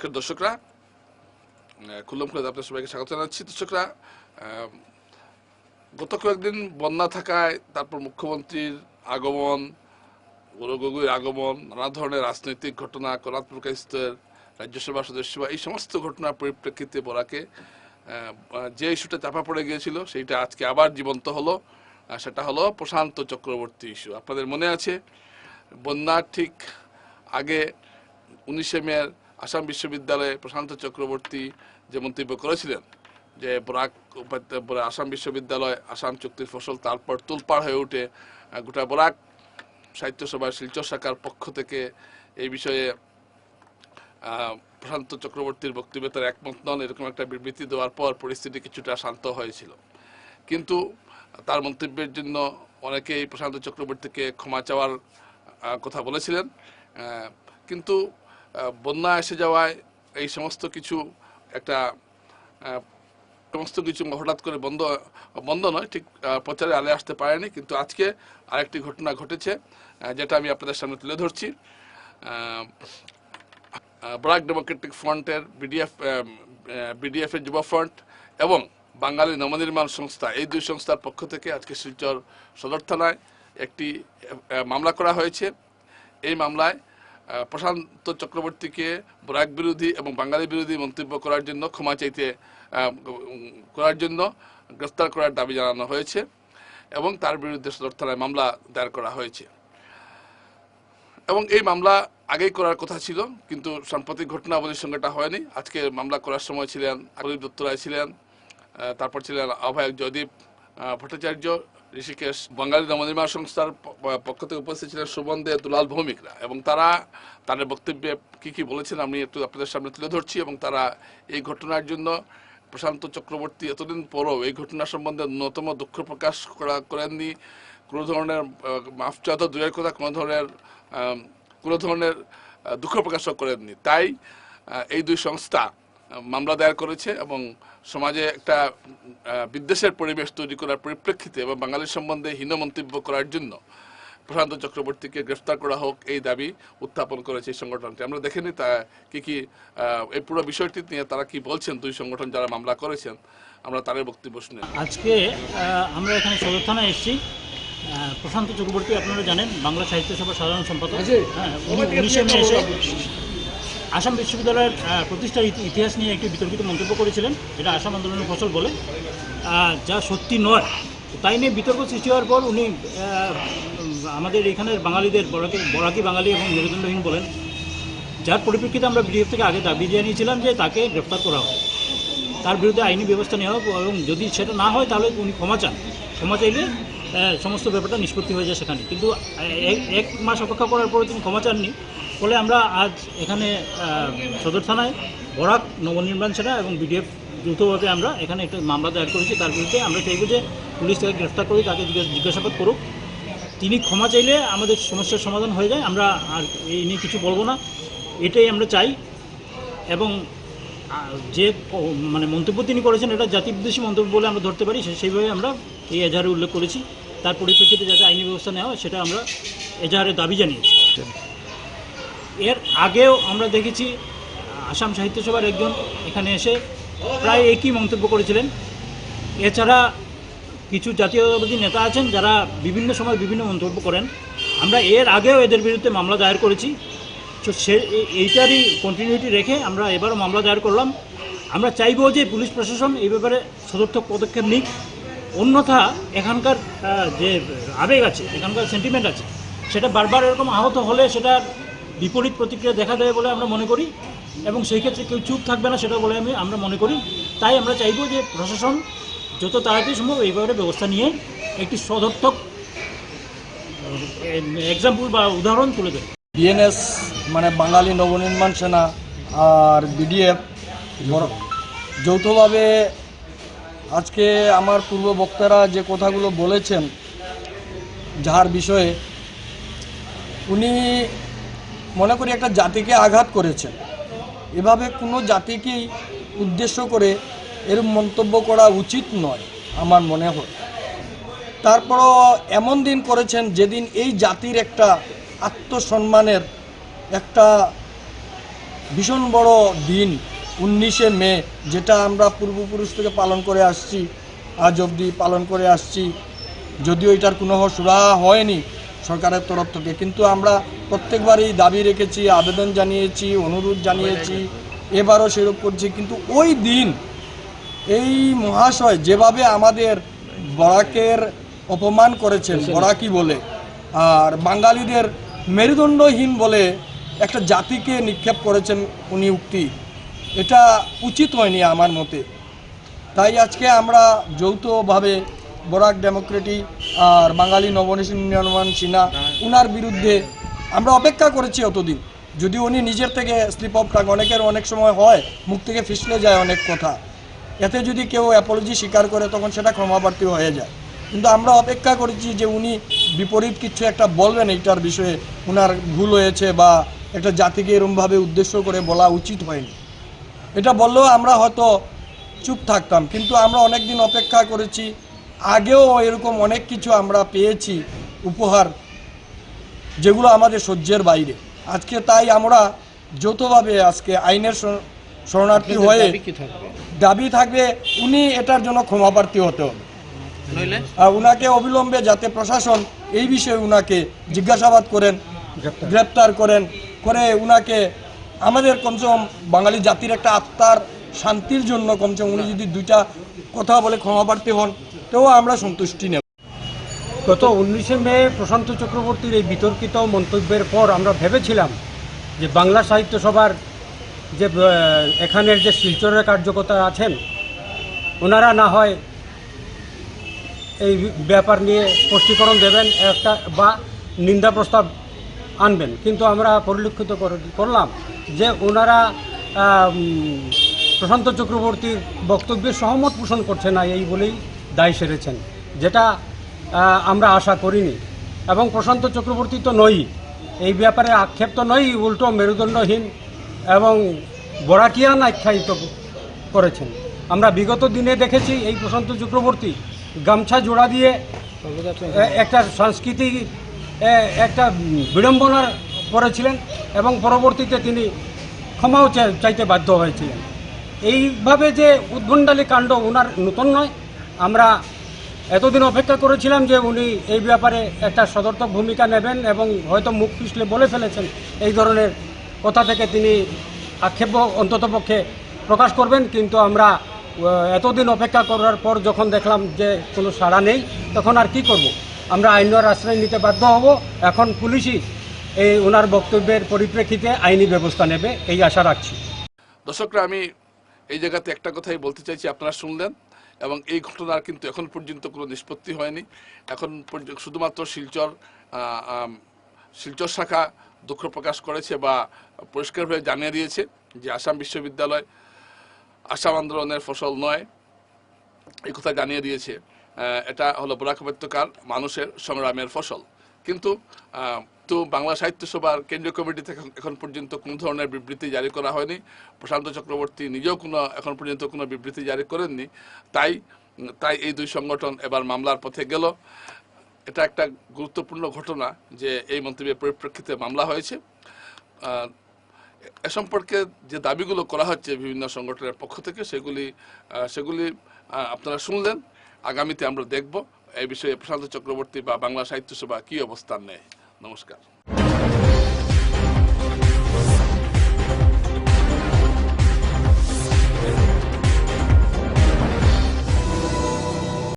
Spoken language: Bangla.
নমস্কার দর্শকরা। খুল্লম খুলে আপনার সবাইকে স্বাগত জানাচ্ছি। দর্শকরা গত কয়েকদিন বন্যা থাকায় তারপর মুখ্যমন্ত্রীর আগমন গৌরব গগৈর আগমন নানা ধরনের রাজনৈতিক ঘটনা করাত প্রকাশিতের রাজ্যসভা সদস্য এই সমস্ত ঘটনার পরিপ্রেক্ষিতে আহ, যে ইস্যুটা চাপা পড়ে গিয়েছিল সেইটা আজকে আবার জীবন্ত হলো। সেটা হলো প্রশান্ত চক্রবর্তী ইস্যু। আপনাদের মনে আছে বন্যার ঠিক আগে উনিশে মে আসাম বিশ্ববিদ্যালয়ে প্রশান্ত চক্রবর্তী যে মন্তব্য করেছিলেন যে বরাক আসাম বিশ্ববিদ্যালয়, আসাম চুক্তির ফসল তারপর তুলপাড় হয়ে উঠে গোটা বরাক সাহিত্য সভার শিলচর শাখার পক্ষ থেকে এই বিষয়ে প্রশান্ত চক্রবর্তীর বক্তব্যে তার একমত নন। এরকম একটা বিবৃতি দেওয়ার পর পরিস্থিতি কিছুটা শান্ত হয়েছিল। কিন্তু তার মন্তব্যের জন্য অনেকেই প্রশান্ত চক্রবর্তীকে ক্ষমা চাওয়ার কথা বলেছিলেন। কিন্তু বন্যা এসে যাওয়ায় এই সমস্ত কিছু একটা সমস্ত কিছু হঠাৎ করে বন্ধ বন্ধ নয়, ঠিক প্রচারে আলে আসতে পারেনি, কিন্তু আজকে আরেকটি ঘটনা ঘটেছে যেটা আমি আপনাদের সামনে তুলে ধরছি। ব্রাক ডেমোক্রেটিক ফ্রন্টের বিডিএফ বিডিএফ এর যুব ফ্রন্ট এবং বাঙালি নবনির্মাণ সংস্থা, এই দুই সংস্থার পক্ষ থেকে আজকে শিলচর সদর থানায় একটি মামলা করা হয়েছে। এই মামলায় প্রশান্ত চক্রবর্তীকে বরাক বিরোধী এবং বাঙালি বিরোধী মন্তব্য করার জন্য, ক্ষমা চাইতে করার জন্য গ্রেফতার করার দাবি জানানো হয়েছে এবং তার বিরুদ্ধে সদর থানায় মামলা দায়ের করা হয়েছে। এবং এই মামলা আগেই করার কথা ছিল, কিন্তু সাম্প্রতিক ঘটনাবলীর সঙ্গে এটা হয়নি। আজকে মামলা করার সময় ছিলেন আকলিপ দত্ত রায় ছিলেন তারপর ছিলেন আহ্বায়ক জয়দীপ ভট্টাচার্য ঋষিকেশ বাঙালি নবনির্মাণ সংস্থার পক্ষ থেকে উপস্থিত ছিলেন সুবন দে দুলাল ভৌমিকরা। এবং তারা তাদের বক্তব্যে কি কি বলেছেন আমি একটু আপনাদের সামনে তুলে ধরছি এবং তারা এই ঘটনার জন্য প্রশান্ত চক্রবর্তী এতদিন পরও এই ঘটনা সম্বন্ধে ন্যূনতম দুঃখ প্রকাশ করা করেননি। কোনো ধরনের আহ, মাফ চাওয়া দূরের কথা কোনো ধরনের কোনো ধরনের দুঃখ প্রকাশও করেননি। তাই এই দুই সংস্থা মামলা দায়ের করেছে এবং সমাজে একটা বিদ্বেষের পরিবেশ তৈরি করার পরিপ্রেক্ষিতে এবং বাঙালির সম্বন্ধে হীন মন্তব্য করার জন্য প্রশান্ত চক্রবর্তীকে গ্রেফতার করা হোক এই দাবি উত্থাপন করেছে এই সংগঠনটি। আমরা দেখেনি তা কি কি এই পুরো বিষয়টি নিয়ে তারা কি বলছেন দুই সংগঠন যারা মামলা করেছেন আমরা তাদের বক্তব্য শুনে আজকে আমরা এখানে সদর থানায় এসেছি। প্রশান্ত চক্রবর্তী আপনারা জানেন বাংলা সাহিত্য সভার সাধারণ সম্পাদক। হ্যাঁ উনিশে মে এসে আসাম বিশ্ববিদ্যালয়ের প্রতিষ্ঠার ইতিহাস নিয়ে একটি বিতর্কিত মন্তব্য করেছিলেন। এটা আসাম আন্দোলনের ফসল বলে। যা সত্যি নয়। তাই নিয়ে বিতর্ক সৃষ্টি হওয়ার পর উনি আমাদের এখানের বাঙালিদের, বরাকি বরাকি বাঙালি এবং মেরুদণ্ডহীন বলেন। যার পরিপ্রেক্ষিতে আমরা বিডিএফ থেকে আগে দাবি জানিয়েছিলাম যে তাকে গ্রেফতার করা হোক। তার বিরুদ্ধে আইনি ব্যবস্থা নেওয়া হোক এবং যদি সেটা না হয় তাহলে উনি ক্ষমা চান। ক্ষমা চাইলে সমস্ত ব্যাপারটা নিষ্পত্তি হয়ে যায় সেখানে। কিন্তু এক মাস অপেক্ষা করার পরে তিনি ক্ষমা চাননি। ফলে আমরা আজ এখানে সদর থানায় বরাক নবনির্মাণ সেনা এবং বিডিএফ যৌথভাবে আমরা এখানে একটা মামলা দায়ের করেছি। তার বিরুদ্ধে আমরা চাইব যে পুলিশ তাকে গ্রেফতার করি তাকে জিজ্ঞাসা- জিজ্ঞাসাবাদ করুক। তিনি ক্ষমা চাইলে আমাদের সমস্যার সমাধান হয়ে যায়। আমরা আর এই নিয়ে কিছু বলব না। এটাই আমরা চাই এবং যে মানে মন্তব্য তিনি করেছেন, এটা জাতি জাতিবিদ্বেষী মন্তব্য বলে আমরা ধরতে পারি। সেইভাবে আমরা এই এজাহারে উল্লেখ করেছি। তার পরিপ্রেক্ষিতে যাতে আইনি ব্যবস্থা নেওয়া হয়, সেটা আমরা এজাহারে দাবি জানিয়েছি। এর আগেও আমরা দেখেছি আসাম সাহিত্য সভার একজন এখানে এসে প্রায় একই মন্তব্য করেছিলেন। এছাড়া কিছু জাতীয়তাবাদী নেতা আছেন যারা বিভিন্ন সময় বিভিন্ন মন্তব্য করেন। আমরা এর আগেও এদের বিরুদ্ধে মামলা দায়ের করেছি। তো সে, এইটারই কন্টিনিউটি রেখে আমরা এবারও মামলা দায়ের করলাম। আমরা চাইব যে পুলিশ প্রশাসন এই ব্যাপারে সদর্থক পদক্ষেপ নিক। অন্যথা এখানকার যে আবেগ আছে, এখানকার সেন্টিমেন্ট আছে, সেটা বারবার এরকম আহত হলে সেটার বিপরীত প্রতিক্রিয়া দেখা দেয় বলে আমরা মনে করি এবং সেই ক্ষেত্রে কেউ চুপ থাকবে না সেটা বলে আমি আমরা মনে করি। তাই আমরা চাইব যে প্রশাসন যত তাড়াতাড়ি সম্ভব এই ব্যাপারে ব্যবস্থা নিয়ে একটি সদর্থক এক্সাম্পল বা উদাহরণ তুলে দেবে বিএনএস মানে বাঙালি নবনির্মাণ সেনা আর বিডিএফ যৌথভাবে আজকে আমার পূর্ব বক্তারা যে কথাগুলো বলেছেন যার বিষয়ে উনি মনে করি একটা জাতিকে আঘাত করেছেন এভাবে কোনো জাতিকেই উদ্দেশ্য করে এরম মন্তব্য করা উচিত নয়, আমার মনে হয়। তারপরও এমন দিন করেছেন যেদিন এই জাতির একটা আত্মসম্মানের একটা ভীষণ বড় দিন, উনিশে মে, যেটা আমরা পূর্বপুরুষ থেকে পালন করে আসছি, আজ অবধি পালন করে আসছি। যদিও এটার কোনো সুরাহা হয়নি সরকারের তরফ থেকে। কিন্তু আমরা প্রত্যেকবারই দাবি রেখেছি আবেদন জানিয়েছি অনুরোধ জানিয়েছি এবারও সেরূপ করছি। কিন্তু ওই দিন এই মহাশয় যেভাবে আমাদের বরাকের অপমান করেছেন বরাকি বলে আর বাঙালিদের মেরুদণ্ডহীন বলে একটা জাতিকে নিক্ষেপ করেছেন উনি উক্তি এটা উচিত হয়নি আমার মতে। তাই আজকে আমরা যৌথভাবে বরাক ডেমোক্রেটিক আর বাঙালি নবনির্মাণ সিনহা, উনার বিরুদ্ধে আমরা অপেক্ষা করেছি অতদিন যদি উনি নিজের থেকে স্লিপ অফ টাক অনেকের অনেক সময় হয়, মুখ থেকে ফিসলে যায় অনেক কথা। এতে যদি কেউ অ্যাপোলজি স্বীকার করে, তখন সেটা ক্ষমাপ্রার্থী হয়ে যায়। কিন্তু আমরা অপেক্ষা করেছি যে উনি বিপরীত কিছু একটা বলবেন, এইটার বিষয়ে উনার ভুল হয়েছে বা একটা জাতিকে এরমভাবে উদ্দেশ্য করে বলা উচিত হয়নি। এটা বললেও আমরা হয়তো চুপ থাকতাম, কিন্তু আমরা অনেক দিন অপেক্ষা করেছি আগেও এরকম অনেক কিছু আমরা পেয়েছি উপহার যেগুলো আমাদের সহ্যের বাইরে। আজকে তাই আমরা যৌথভাবে আজকে আইনের শরণার্থী হয়ে দাবি থাকবে? উনি এটার জন্য ক্ষমাপ্রার্থী হতে হবে। আর উনাকে অবিলম্বে যাতে প্রশাসন এই বিষয়ে উনাকে জিজ্ঞাসাবাদ করেন গ্রেপ্তার করেন করে উনাকে আমাদের কমসে কম বাঙালি জাতির একটা আত্মার শান্তির জন্য কমছে উনি যদি দুইটা কথা বলে ক্ষমাপ্রার্থী হন তো আমরা সন্তুষ্টি নেব। গত উনিশে মে প্রশান্ত চক্রবর্তীর এই বিতর্কিত মন্তব্যের পর আমরা ভেবেছিলাম যে বাংলা সাহিত্য সভার যে এখানের যে শিলচরের কার্যকর্তা আছেন, ওনারা না হয় এই ব্যাপার নিয়ে স্পষ্টীকরণ দেবেন, একটা বা নিন্দা প্রস্তাব আনবেন। কিন্তু আমরা পরিলক্ষিত করলাম যে ওনারা প্রশান্ত চক্রবর্তীর বক্তব্যে সহমত পোষণ করছে না এই বলেই দায় সেরেছেন, যেটা আমরা আশা করিনি। এবং প্রশান্ত চক্রবর্তী তো নই এই ব্যাপারে আক্ষেপ তো নই উল্টো মেরুদণ্ডহীন এবং বরাকিয়ান আখ্যায়িত করেছেন। আমরা বিগত দিনে দেখেছি এই প্রশান্ত চক্রবর্তী গামছা জোড়া দিয়ে একটা সাংস্কৃতিক একটা বিড়ম্বনার করেছিলেন এবং পরবর্তীতে তিনি ক্ষমাও চাইতে বাধ্য হয়েছিলেন। এইভাবে যে উদ্ভণ্ডালী কাণ্ড ওনার নতুন নয়, আমরা এতদিন অপেক্ষা করেছিলাম যে উনি এই ব্যাপারে একটা সদর্থক ভূমিকা নেবেন এবং হয়তো মুখ পিছলে বলে ফেলেছেন এই ধরনের কথা থেকে তিনি আক্ষেপ অন্ততপক্ষে প্রকাশ করবেন। কিন্তু আমরা এতদিন অপেক্ষা করার পর যখন দেখলাম যে কোনো সাড়া নেই, তখন আর কি করব। আমরা আইনের আশ্রয় নিতে বাধ্য হব। এখন পুলিশই এই ওনার বক্তব্যের পরিপ্রেক্ষিতে আইনি ব্যবস্থা নেবে, এই আশা রাখছি। দর্শকরা, আমি এই জায়গাতে একটা কথাই বলতে চাইছি, আপনারা শুনলেন, এবং এই ঘটনার কিন্তু এখন পর্যন্ত কোনো নিষ্পত্তি হয়নি। এখন শুধুমাত্র শিলচর শিলচর শাখা দুঃখ প্রকাশ করেছে বা পরিষ্কারভাবে জানিয়ে দিয়েছে যে আসাম বিশ্ববিদ্যালয় আসাম আন্দোলনের ফসল নয়। এই কথা জানিয়ে দিয়েছে এটা হলো বরাক উপত্যকার মানুষের সংগ্রামের ফসল। কিন্তু আহ, তো বাংলা সাহিত্য সভার কেন্দ্রীয় কমিটি থেকে এখন পর্যন্ত কোনো ধরনের বিবৃতি জারি করা হয়নি। প্রশান্ত চক্রবর্তী নিজেও কোনো এখন পর্যন্ত কোনো বিবৃতি জারি করেননি। তাই তাই এই দুই সংগঠন এবার মামলার পথে গেল। এটা একটা গুরুত্বপূর্ণ ঘটনা যে এই মন্তব্যের পরিপ্রেক্ষিতে মামলা হয়েছে। এ সম্পর্কে যে দাবিগুলো করা হচ্ছে বিভিন্ন সংগঠনের পক্ষ থেকে সেগুলি সেগুলি আপনারা শুনলেন। আগামীতে আমরা দেখব। এই বিষয়ে প্রশান্ত চক্রবর্তী বা বাংলা সাহিত্য সভা কি অবস্থান নেয়। Namaskar.